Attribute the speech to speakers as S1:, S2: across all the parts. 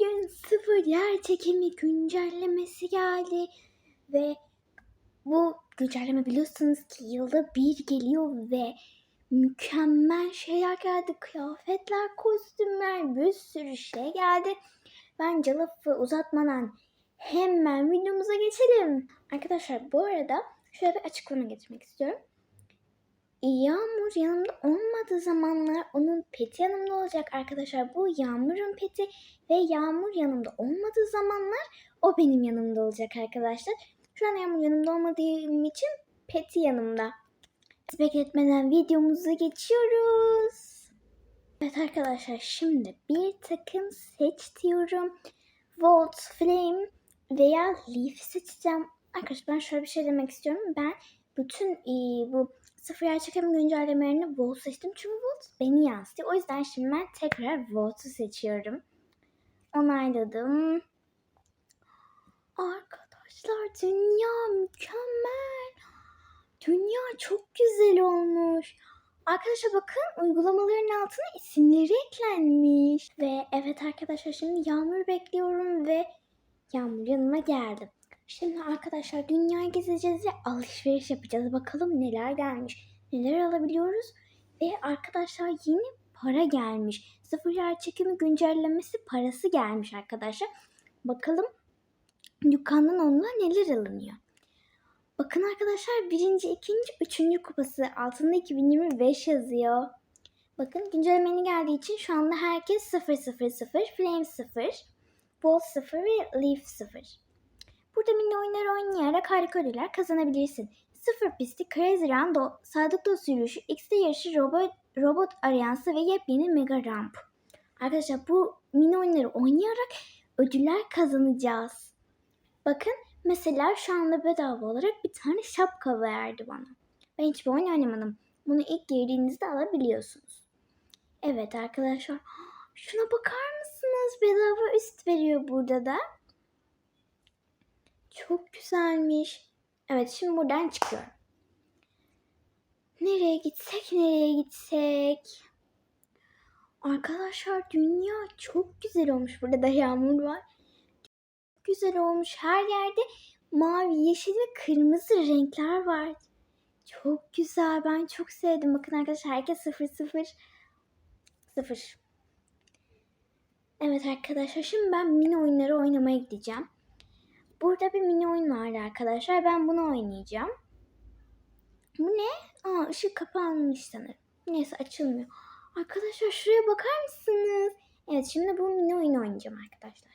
S1: Bugün sıfır yer çekimi güncellemesi geldi ve bu güncelleme biliyorsunuz ki yılda bir geliyor ve mükemmel şeyler geldi. Kıyafetler, kostümler, bir sürü şey geldi. Bence lafı uzatmadan hemen videomuza geçelim. Arkadaşlar bu arada şöyle bir açıklama getirmek istiyorum. Yağmur yanımda olmadığı zamanlar onun peti yanımda olacak arkadaşlar. Bu Yağmur'un peti ve Yağmur yanımda olmadığı zamanlar o benim yanımda olacak arkadaşlar. Şu an Yağmur yanımda olmadığım için peti yanımda. Bekletmeden videomuza geçiyoruz. Evet arkadaşlar şimdi bir takım seç diyorum. Volt, Flame veya Leaf seçeceğim. Arkadaşlar ben şöyle bir şey demek istiyorum. Ben bütün e, bu sıfır yer çekim güncellemelerini Volt seçtim. Çünkü Volt beni yansıtıyor. O yüzden şimdi ben tekrar Volt'u seçiyorum. Onayladım. Arkadaşlar dünya mükemmel. Dünya çok güzel olmuş. Arkadaşlar bakın uygulamaların altına isimleri eklenmiş. Ve evet arkadaşlar şimdi Yağmur bekliyorum ve Yağmur yanıma geldi. Şimdi arkadaşlar dünyayı gezeceğiz ve alışveriş yapacağız. Bakalım neler gelmiş. Neler alabiliyoruz. Ve arkadaşlar yeni para gelmiş. Sıfır yer çekimi güncellemesi parası gelmiş arkadaşlar. Bakalım dükkandan onunla neler alınıyor. Bakın arkadaşlar birinci, ikinci, üçüncü kupası altında 2025 yazıyor. Bakın güncellemeni geldiği için şu anda herkes 0 0 0, Flame 0, Bolt 0 ve Leaf 0. Burada mini oyunlar oynayarak harika ödüller kazanabilirsin. Sıfır pisti, Crazy Run, do, Sadık Dost yürüyüşü, X'de yarışı, robot, robot aryansı ve yepyeni Mega Ramp. Arkadaşlar bu mini oyunları oynayarak ödüller kazanacağız. Bakın mesela şu anda bedava olarak bir tane şapka verdi bana. Ben hiçbir oyun oynamadım. Bunu ilk girdiğinizde alabiliyorsunuz. Evet arkadaşlar. Şuna bakar mısınız? Bedava üst veriyor burada da. Çok güzelmiş. Evet şimdi buradan çıkıyorum. Nereye gitsek nereye gitsek. Arkadaşlar dünya çok güzel olmuş. Burada da yağmur var. Çok güzel olmuş. Her yerde mavi, yeşil ve kırmızı renkler var. Çok güzel. Ben çok sevdim. Bakın arkadaşlar herkes sıfır sıfır. Sıfır. Evet arkadaşlar şimdi ben mini oyunları oynamaya gideceğim. Burada bir mini oyun vardı arkadaşlar. Ben bunu oynayacağım. Bu ne? Aa ışık kapanmış sanırım. Neyse açılmıyor. Arkadaşlar şuraya bakar mısınız? Evet şimdi bu mini oyunu oynayacağım arkadaşlar.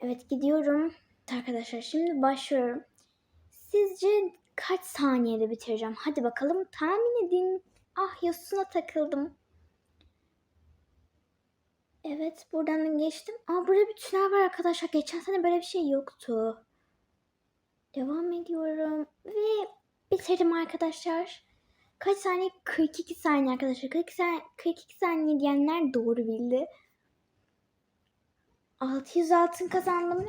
S1: Evet gidiyorum. Arkadaşlar şimdi başlıyorum. Sizce kaç saniyede bitireceğim? Hadi bakalım tahmin edin. Ah Yosun'a takıldım. Evet buradan geçtim. Aa burada bir tünel var arkadaşlar. Geçen sene böyle bir şey yoktu. Devam ediyorum. Ve bitirdim arkadaşlar. Kaç saniye? 42 saniye arkadaşlar. 42 saniye, 42 saniye diyenler doğru bildi. 600 altın kazandım.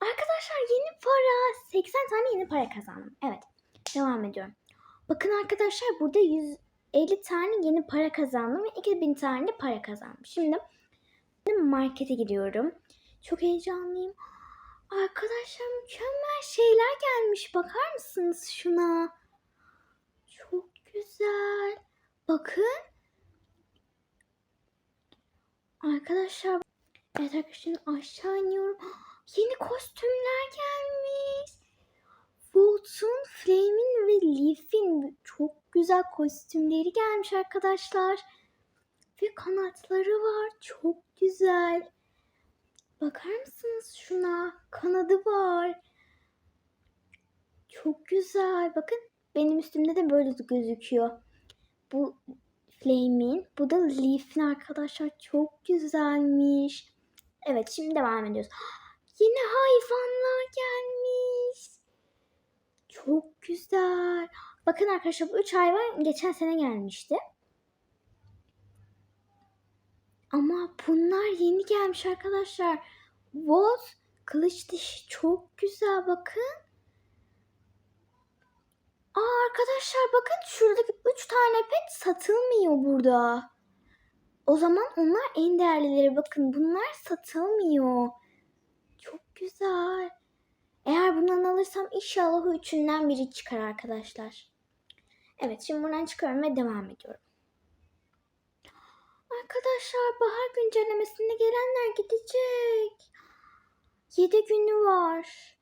S1: Arkadaşlar yeni para. 80 tane yeni para kazandım. Evet. Devam ediyorum. Bakın arkadaşlar burada 150 tane yeni para kazandım ve 2000 tane de para kazandım. Şimdi markete gidiyorum. Çok heyecanlıyım. Arkadaşlar mükemmel şeyler gelmiş. Bakar mısınız şuna? Çok güzel. Bakın. Arkadaşlar evet arkadaşlar aşağı iniyorum. Yeni kostümler gelmiş. Volt'un, Flame'in ve Leaf'in çok güzel kostümleri gelmiş arkadaşlar. Ve kanatları var. Çok güzel. Bakar mısınız şuna? Kanadı var. Çok güzel. Bakın benim üstümde de böyle gözüküyor. Bu Flame'in. Bu da Leaf'in arkadaşlar. Çok güzelmiş. Evet şimdi devam ediyoruz. Yine hayvanlar gelmiş. Çok güzel. Bakın arkadaşlar bu üç hayvan geçen sene gelmişti. Ama bunlar yeni gelmiş arkadaşlar. Wolf kılıç dişi çok güzel bakın. Aa arkadaşlar bakın şuradaki 3 tane pet satılmıyor burada. O zaman onlar en değerlileri. Bakın bunlar satılmıyor. Çok güzel. Eğer bundan alırsam inşallah üçünden biri çıkar arkadaşlar. Evet şimdi buradan çıkıyorum ve devam ediyorum. Arkadaşlar bahar güncellemesinde gelenler gidecek. 7 günü var.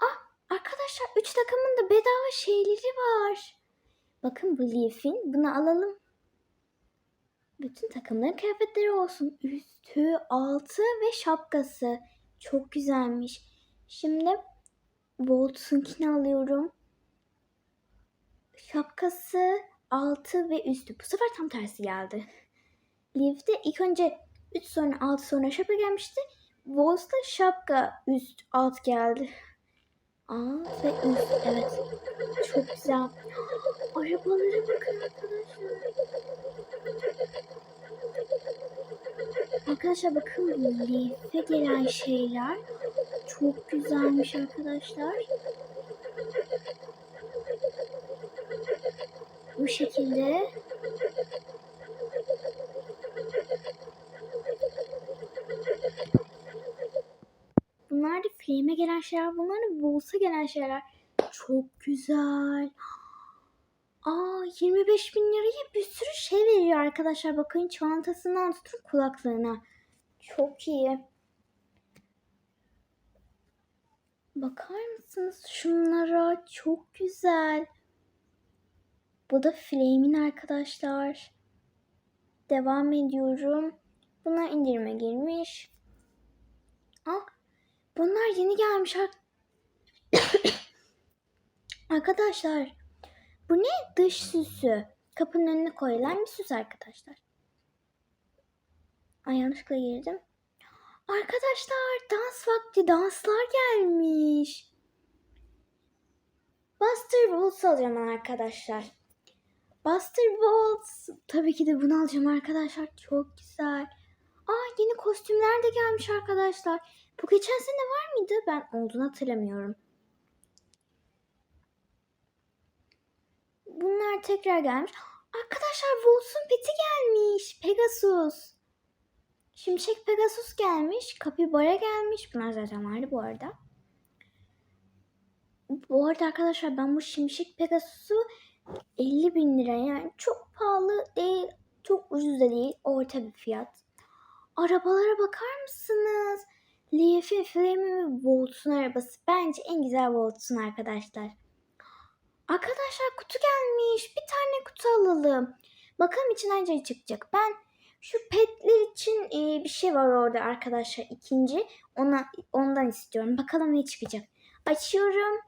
S1: Ah arkadaşlar 3 takımın da bedava şeyleri var. Bakın bu Leaf'in bunu alalım. Bütün takımların kıyafetleri olsun. Üstü, altı ve şapkası. Çok güzelmiş. Şimdi Bolt'unkini alıyorum. Şapkası, altı ve üstü. Bu sefer tam tersi geldi. Leaf'te ilk önce 3 sonra 6 sonra şapka gelmişti. Volts'ta şapka üst alt geldi. Alt ve üst evet. Çok güzel. Arabalara bakın arkadaşlar. Arkadaşlar bakın Leaf'e gelen şeyler çok güzelmiş arkadaşlar. Bu şekilde Bunlar da filme gelen şeyler. Bunlar da Vols'a gelen şeyler. Çok güzel. Aa 25 bin liraya bir sürü şey veriyor arkadaşlar. Bakın çantasından tutun kulaklığına. Çok iyi. Bakar mısınız şunlara? Çok güzel. Bu da Flame'in arkadaşlar. Devam ediyorum. Buna indirime girmiş. Ah, bunlar yeni gelmiş. ar- arkadaşlar, bu ne? Dış süsü. Kapının önüne koyulan bir süs arkadaşlar. Ay yanlışlıkla girdim. Arkadaşlar dans vakti danslar gelmiş. Buster Bolts alacağım arkadaşlar. Buster Bolts. Tabii ki de bunu alacağım arkadaşlar. Çok güzel. Aa yeni kostümler de gelmiş arkadaşlar. Bu geçen sene var mıydı? Ben olduğunu hatırlamıyorum. Bunlar tekrar gelmiş. Arkadaşlar Volts'un peti gelmiş. Pegasus. Şimşek Pegasus gelmiş. Kapibara gelmiş. Bunlar zaten vardı bu arada. Bu arada arkadaşlar ben bu Şimşek Pegasus'u 50 bin lira yani çok pahalı değil. Çok ucuz da değil. Orta bir fiyat. Arabalara bakar mısınız? Leaf'in, Flame'in ve Volts'un arabası. Bence en güzel Volts'un arkadaşlar. Arkadaşlar kutu gelmiş. Bir tane kutu alalım. Bakalım içinden ne çıkacak. Ben şu petler için e, bir şey var orada arkadaşlar. ikinci. Ona ondan istiyorum. Bakalım ne çıkacak. Açıyorum.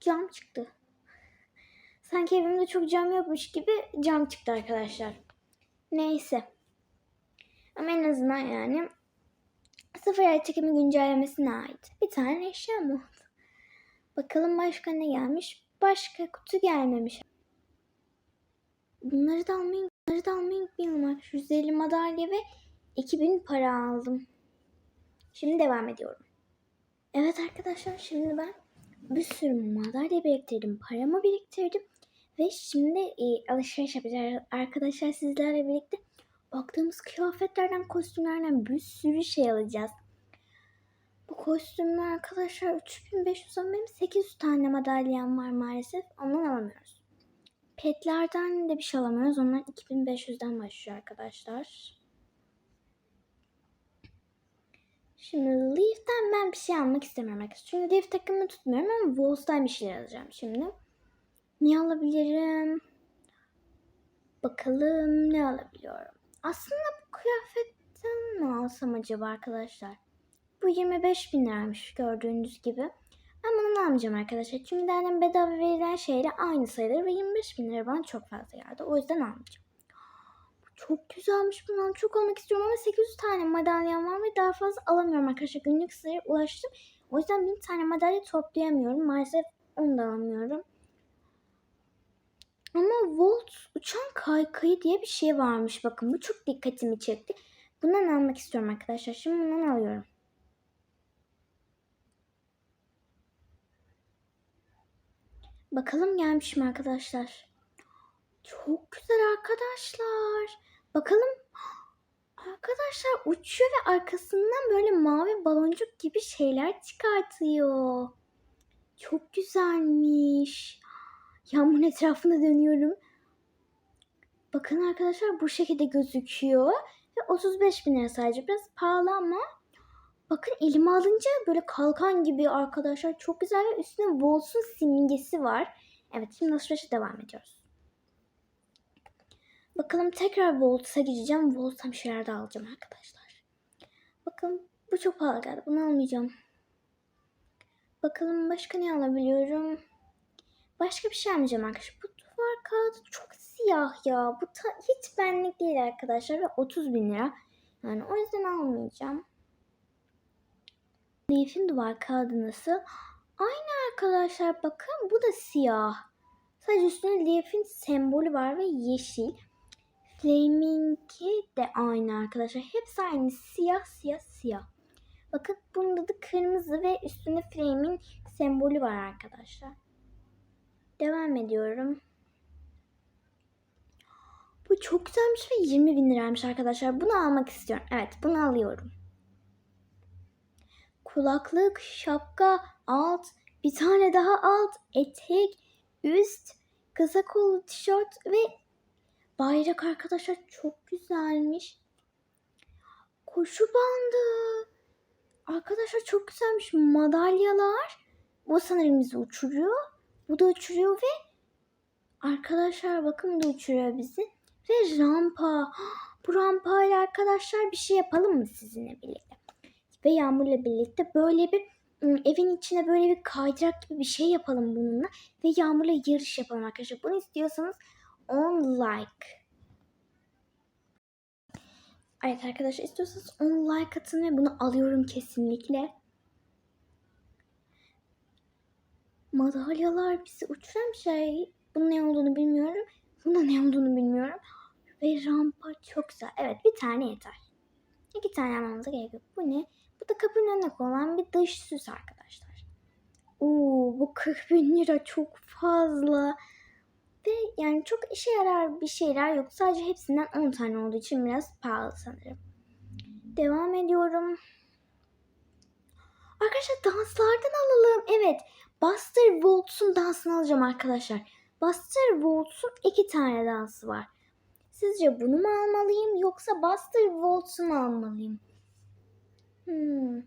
S1: Cam çıktı. Sanki evimde çok cam yokmuş gibi cam çıktı arkadaşlar. Neyse. Ama en azından yani sıfır ay çekimi güncellemesine ait bir tane eşya mı oldu? Bakalım başka ne gelmiş? Başka kutu gelmemiş. Bunları da almayı, bunları da almayı arkadaşlar. 150 madalya ve 2000 para aldım. Şimdi devam ediyorum. Evet arkadaşlar şimdi ben bir sürü madalya biriktirdim. Paramı biriktirdim. Ve şimdi e, alışveriş yapacağız arkadaşlar sizlerle birlikte. Baktığımız kıyafetlerden, kostümlerden bir sürü şey alacağız. Bu kostümler arkadaşlar 3500 ama benim 800 tane madalyam var maalesef. Ondan alamıyoruz. Petlerden de bir şey alamıyoruz. Onlar 2500'den başlıyor arkadaşlar. Şimdi Leaf'ten ben bir şey almak istemiyorum arkadaşlar. Çünkü Leaf takımını tutmuyorum ama Wolves'tan bir şeyler alacağım şimdi. Ne alabilirim? Bakalım ne alabiliyorum. Aslında bu kıyafetten mi alsam acaba arkadaşlar? Bu 25 bin liraymış gördüğünüz gibi. Ben bunu almayacağım arkadaşlar. Çünkü zaten bedava verilen şeyle aynı sayılır ve 25 bin lira bana çok fazla geldi. O yüzden almayacağım. Çok güzelmiş bundan çok almak istiyorum ama 800 tane madalyam var ve daha fazla alamıyorum arkadaşlar. Günlük sıraya ulaştım. O yüzden 1000 tane madalya toplayamıyorum. Maalesef onu da alamıyorum. Ama Volt uçan kaykayı diye bir şey varmış. Bakın bu çok dikkatimi çekti. Bundan almak istiyorum arkadaşlar. Şimdi bundan alıyorum. Bakalım gelmiş mi arkadaşlar? Çok güzel arkadaşlar. Bakalım. Arkadaşlar uçuyor ve arkasından böyle mavi baloncuk gibi şeyler çıkartıyor. Çok güzelmiş. Yağmurun etrafında dönüyorum. Bakın arkadaşlar bu şekilde gözüküyor. Ve 35 bin lira sadece. Biraz pahalı ama. Bakın elime alınca böyle kalkan gibi arkadaşlar. Çok güzel ve üstüne Wolf'un simgesi var. Evet şimdi alışverişe devam ediyoruz. Bakalım tekrar Volt'a gideceğim. Volt'tan bir şeyler daha alacağım arkadaşlar. Bakın bu çok pahalı geldi. Bunu almayacağım. Bakalım başka ne alabiliyorum? Başka bir şey almayacağım arkadaşlar. Bu duvar kağıdı çok siyah ya. Bu ta- hiç benlik değil arkadaşlar. Ve 30 bin lira. Yani o yüzden almayacağım. Leaf'in duvar kağıdı nasıl? Aynı arkadaşlar bakın bu da siyah. Sadece üstünde Leaf'in sembolü var ve yeşil. Flaming'i de aynı arkadaşlar. Hepsi aynı. Siyah siyah siyah. Bakın bunda da kırmızı ve üstünde Flame'in sembolü var arkadaşlar. Devam ediyorum. Bu çok güzelmiş ve 20 bin liraymış arkadaşlar. Bunu almak istiyorum. Evet bunu alıyorum. Kulaklık, şapka, alt, bir tane daha alt, etek, üst, kısa kollu tişört ve bayrak arkadaşlar çok güzelmiş. Koşu bandı. Arkadaşlar çok güzelmiş. Madalyalar. Bu sanırım bizi uçuruyor. Bu da uçuruyor ve arkadaşlar bakın da uçuruyor bizi. Ve rampa. Bu rampayla arkadaşlar bir şey yapalım mı sizinle birlikte? Ve Yağmur'la birlikte böyle bir ım, evin içine böyle bir kaydırak gibi bir şey yapalım bununla. Ve Yağmur'la yarış yapalım arkadaşlar. Bunu istiyorsanız 10 like. Evet arkadaşlar istiyorsanız 10 like atın ve bunu alıyorum kesinlikle. Madalyalar bizi uçuran şey. Bunun ne olduğunu bilmiyorum. Bunun ne olduğunu bilmiyorum. Ve rampa çok güzel. Evet bir tane yeter. İki tane almamıza gerek yok. Bu ne? Bu da kapının önüne konan bir dış süs arkadaşlar. Oo bu 40 bin lira çok fazla. Ve yani çok işe yarar bir şeyler yok. Sadece hepsinden 10 tane olduğu için biraz pahalı sanırım. Devam ediyorum. Arkadaşlar danslardan alalım. Evet. Buster Waltz'un dansını alacağım arkadaşlar. Buster Waltz'un iki tane dansı var. Sizce bunu mu almalıyım yoksa Buster Waltz'u mu almalıyım? Hmm.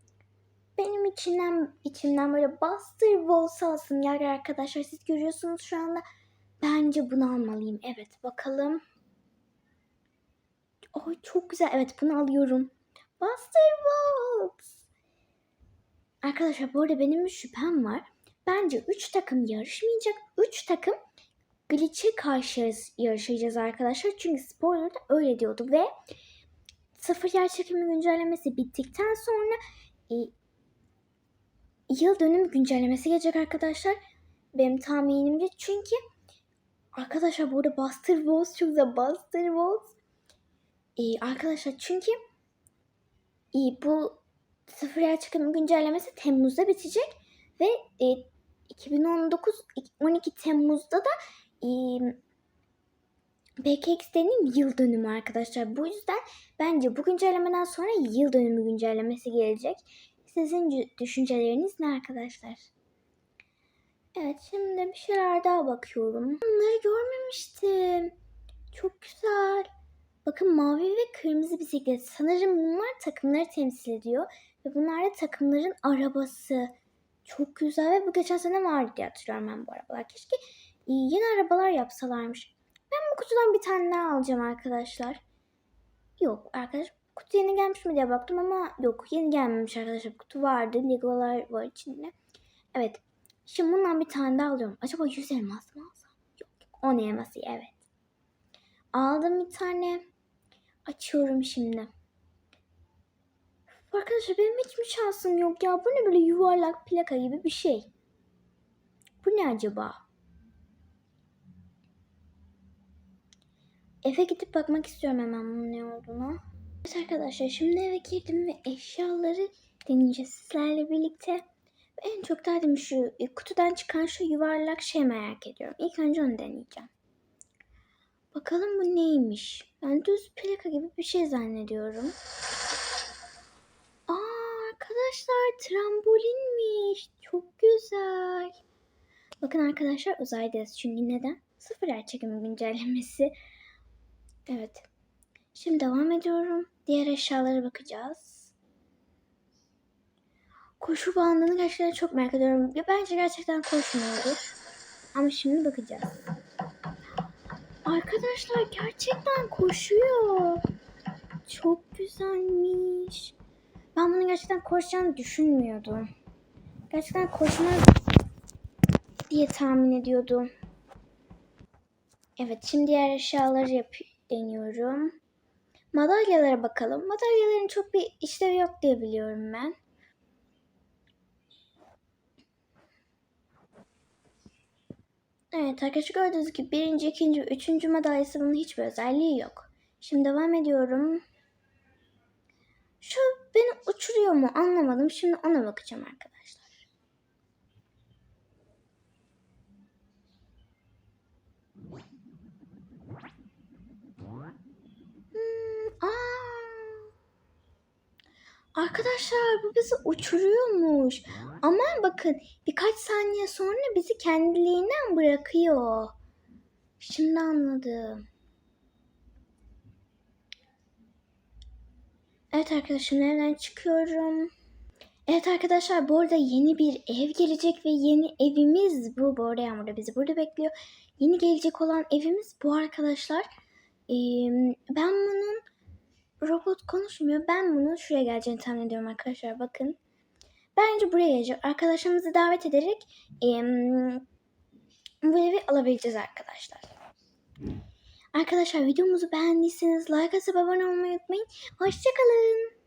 S1: Benim içimden, içimden böyle Buster Waltz alsın yer arkadaşlar. Siz görüyorsunuz şu anda. Bence bunu almalıyım. Evet bakalım. Ay çok güzel. Evet bunu alıyorum. Buster Waltz. Arkadaşlar bu arada benim bir şüphem var. Bence 3 takım yarışmayacak. 3 takım glitch'e karşı yarış- yarışacağız arkadaşlar. Çünkü spoiler'da öyle diyordu ve sıfır yer çekimi güncellemesi bittikten sonra e, yıl dönüm güncellemesi gelecek arkadaşlar. Benim tahminimce çünkü arkadaşlar burada Buster Waltz çok güzel Buster Waltz. E, arkadaşlar çünkü e, bu sıfır yer çekimi güncellemesi Temmuz'da bitecek ve e, 2019 12 Temmuz'da da e, BKX'lerin yıl dönümü arkadaşlar. Bu yüzden bence bu güncellemeden sonra yıl dönümü güncellemesi gelecek. Sizin düşünceleriniz ne arkadaşlar? Evet şimdi bir şeyler daha bakıyorum. Bunları görmemiştim. Çok güzel. Bakın mavi ve kırmızı bisiklet. Sanırım bunlar takımları temsil ediyor. Ve bunlar da takımların arabası. Çok güzel ve bu geçen sene vardı diye hatırlıyorum ben bu arabalar. Keşke e, yeni arabalar yapsalarmış. Ben bu kutudan bir tane daha alacağım arkadaşlar. Yok arkadaşlar kutu yeni gelmiş mi diye baktım ama yok yeni gelmemiş arkadaşlar. Kutu vardı. Legolar var içinde. Evet. Şimdi bundan bir tane daha alıyorum. Acaba 100 elmas mı alsam? Yok yok. 10 elması evet. Aldım bir tane. Açıyorum şimdi. Arkadaşlar benim hiç mi şansım yok ya? Bu ne böyle yuvarlak plaka gibi bir şey? Bu ne acaba? Eve gidip bakmak istiyorum hemen bunun ne olduğunu. Evet arkadaşlar şimdi eve girdim ve eşyaları deneyeceğiz sizlerle birlikte. En çok derdim şu e, kutudan çıkan şu yuvarlak şey merak ediyorum. İlk önce onu deneyeceğim. Bakalım bu neymiş? Ben düz plaka gibi bir şey zannediyorum. Arkadaşlar trambolinmiş. Çok güzel. Bakın arkadaşlar uzaydayız. Çünkü neden? Sıfır yer çekimi güncellemesi. Evet. Şimdi devam ediyorum. Diğer eşyalara bakacağız. Koşu bandını gerçekten çok merak ediyorum. Ya Bence gerçekten koşmuyordur. Ama şimdi bakacağız. Arkadaşlar gerçekten koşuyor. Çok güzelmiş. Ben bunu gerçekten koşacağını düşünmüyordum. Gerçekten koşmaz diye tahmin ediyordum. Evet şimdi diğer eşyaları yap deniyorum. Madalyalara bakalım. Madalyaların çok bir işlevi yok diye biliyorum ben. Evet arkadaşlar gördüğünüz gibi birinci, ikinci, üçüncü madalyası bunun hiçbir özelliği yok. Şimdi devam ediyorum. Şu beni uçuruyor mu anlamadım. Şimdi ona bakacağım arkadaşlar. Hmm. Arkadaşlar bu bizi uçuruyormuş. Ama bakın birkaç saniye sonra bizi kendiliğinden bırakıyor. Şimdi anladım. Evet arkadaşlar evden çıkıyorum. Evet arkadaşlar bu arada yeni bir ev gelecek ve yeni evimiz bu. Bu arada Yağmur da bizi burada bekliyor. Yeni gelecek olan evimiz bu arkadaşlar. Ee, ben bunun robot konuşmuyor. Ben bunun şuraya geleceğini tahmin ediyorum arkadaşlar. Bakın. Bence buraya gelecek. Arkadaşlarımızı davet ederek em, bu evi alabileceğiz arkadaşlar. Arkadaşlar videomuzu beğendiyseniz like atıp abone olmayı unutmayın. Hoşçakalın.